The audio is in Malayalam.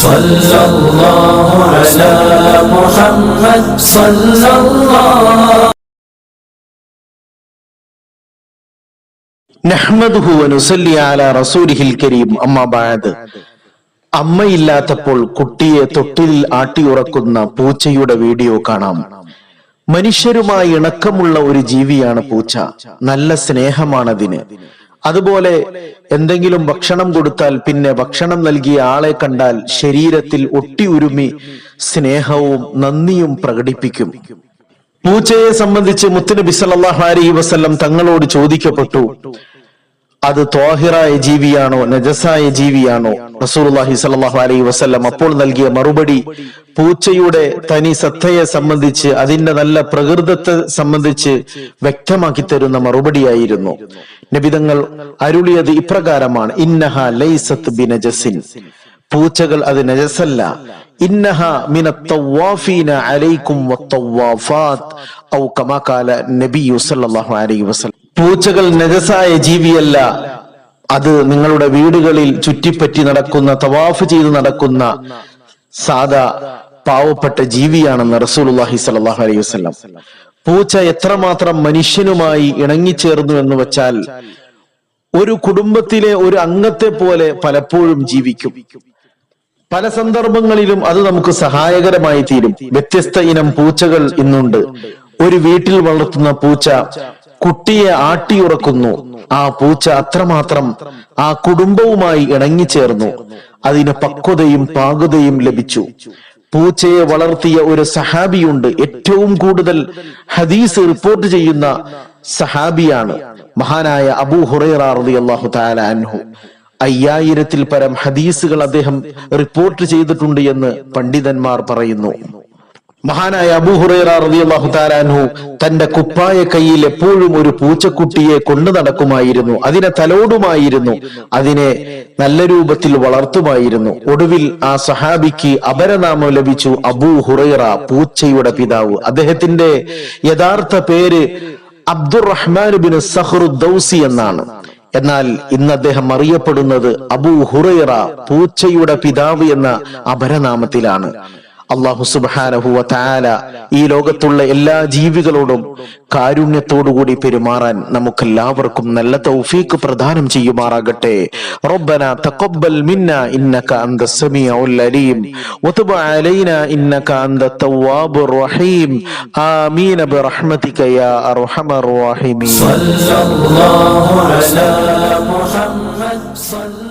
صلى الله على محمد صلى الله നഹ്മദുഹു വനുസല്ലി അല റസൂലിഹിൽ കരീം അമ്മ ബഅദ് അമ്മയില്ലാത്തപ്പോൾ കുട്ടിയെ തൊട്ടിലിൽ ആട്ടിയുറക്കുന്ന പൂച്ചയുടെ വീഡിയോ കാണാം മനുഷ്യരുമായി ഇണക്കമുള്ള ഒരു ജീവിയാണ് പൂച്ച നല്ല സ്നേഹമാണതിന് അതുപോലെ എന്തെങ്കിലും ഭക്ഷണം കൊടുത്താൽ പിന്നെ ഭക്ഷണം നൽകിയ ആളെ കണ്ടാൽ ശരീരത്തിൽ ഒട്ടി ഉരുമി സ്നേഹവും നന്ദിയും പ്രകടിപ്പിക്കും. പൂച്ചയെ സംബന്ധിച്ച് മുത്തുനബി സല്ലല്ലാഹു അലൈഹി വസല്ലം തങ്ങളോട് ചോദിക്കപ്പെട്ടു അത് തോഹിറായ ജീവിയാണോ നജസായ ജീവിയാണോ? റസൂലുള്ളാഹി സ്വല്ലല്ലാഹു അലൈഹി വസല്ലം അപ്പോൾ നൽകിയ മറുപടി പൂച്ചയുടെ തനി സത്തയെ സംബന്ധിച്ച് അതിന്റെ നല്ല പ്രകൃതത്തെ സംബന്ധിച്ച് വ്യക്തമാക്കി തരുന്ന മറുപടിയായിരുന്നു. നബിതങ്ങൾ അരുളിയത് ഇപ്രകാരമാണ് ഇന്നഹ ലൈസത്ത് ബിനജസിൻ പൂച്ചകൾ അത് നജസല്ല ഇന്നഹ മിന തവാഫീന അലൈക്കും വത്തവാഫാത്ത് ഔ കമാ കാല സല്ലല്ലാഹു അലൈഹി വസല്ലം. പൂച്ചകൾ നജസായ ജീവിയല്ല അത് നിങ്ങളുടെ വീടുകളിൽ ചുറ്റിപ്പറ്റി നടക്കുന്ന തവാഫ് ചെയ്ത് നടക്കുന്ന സാദാ പാവപ്പെട്ട ജീവിയാണെന്ന് റസൂലുള്ളാഹി സ്വല്ലല്ലാഹു അലൈഹി വസല്ലം. പൂച്ച എത്രമാത്രം മനുഷ്യനുമായി ഇണങ്ങിച്ചേർന്നു എന്ന് വെച്ചാൽ ഒരു കുടുംബത്തിലെ ഒരു അംഗത്തെ പോലെ പലപ്പോഴും ജീവിക്കും. പല സന്ദർഭങ്ങളിലും അത് നമുക്ക് സഹായകരമായി തീരും. വ്യത്യസ്ത ഇനം പൂച്ചകൾ ഇന്നുണ്ട്. ഒരു വീട്ടിൽ വളർത്തുന്ന പൂച്ച കുട്ടിയെ ആട്ടിയുറക്കുന്നു. ആ പൂച്ച അത്രമാത്രം ആ കുടുംബവുമായി ഇണങ്ങിച്ചേർന്നു. അതിന് പക്വതയും പാകുതയും ലഭിച്ചു. പൂച്ചയെ വളർത്തിയ ഒരു സഹാബിയുണ്ട്. ഏറ്റവും കൂടുതൽ ഹദീസ് റിപ്പോർട്ട് ചെയ്യുന്ന സഹാബിയാണ്. മഹാനായ അബൂ ഹുറൈറ റളിയല്ലാഹു തആല അൻഹു. അയ്യായിരത്തിൽ പരം ഹദീസുകൾ അദ്ദേഹം റിപ്പോർട്ട് ചെയ്തിട്ടുണ്ട് എന്ന് പണ്ഡിതന്മാർ പറയുന്നു. മഹാനായ അബൂഹുറൈറ റളിയല്ലാഹു തന്റെ കുപ്പായ കയ്യിൽ എപ്പോഴും ഒരു പൂച്ചക്കുട്ടിയെ കൊണ്ടു നടക്കുമായിരുന്നു. അതിനെ തലോടുമായിരുന്നു. അതിനെ നല്ല രൂപത്തിൽ വളർത്തുമായിരുന്നു. ഒടുവിൽ ആ സഹാബിക്ക് അപരനാമം ലഭിച്ചു അബൂ ഹുറൈറ പൂച്ചയുടെ പിതാവ്. അദ്ദേഹത്തിന്റെ യഥാർത്ഥ പേര് അബ്ദുറഹ്മാൻ ബിൻ സഹറുദ്ദൌസി ദൗസി എന്നാണ്. എന്നാൽ ഇന്ന് അദ്ദേഹം അറിയപ്പെടുന്നത് അബൂ ഹുറൈറ പൂച്ചയുടെ പിതാവ് എന്ന അപരനാമത്തിലാണ്. അള്ളാഹു സുബാനഹുവ താല ഈ ലോകത്തുള്ള എല്ലാ ജീവികളോടും കാരുണ്യത്തോടുകൂടി പെരുമാറാൻ നമുക്കെല്ലാവർക്കും നല്ല തൗഫീക്ക് പ്രദാനം ചെയ്യുമാറാകട്ടെ. റബ്ബന തഖബ്ബൽ മിന്ന ഇന്നക അന്ത സമീഉൽ അലീം. വതുബ് അലൈന ഇന്നക അന്ത തവ്വാബുർ റഹീം. ആമീൻ ബിറഹ്മതിക യാ അർഹമർ റഹീമീൻ. സല്ലല്ലാഹു അലാ മുഹമ്മദ്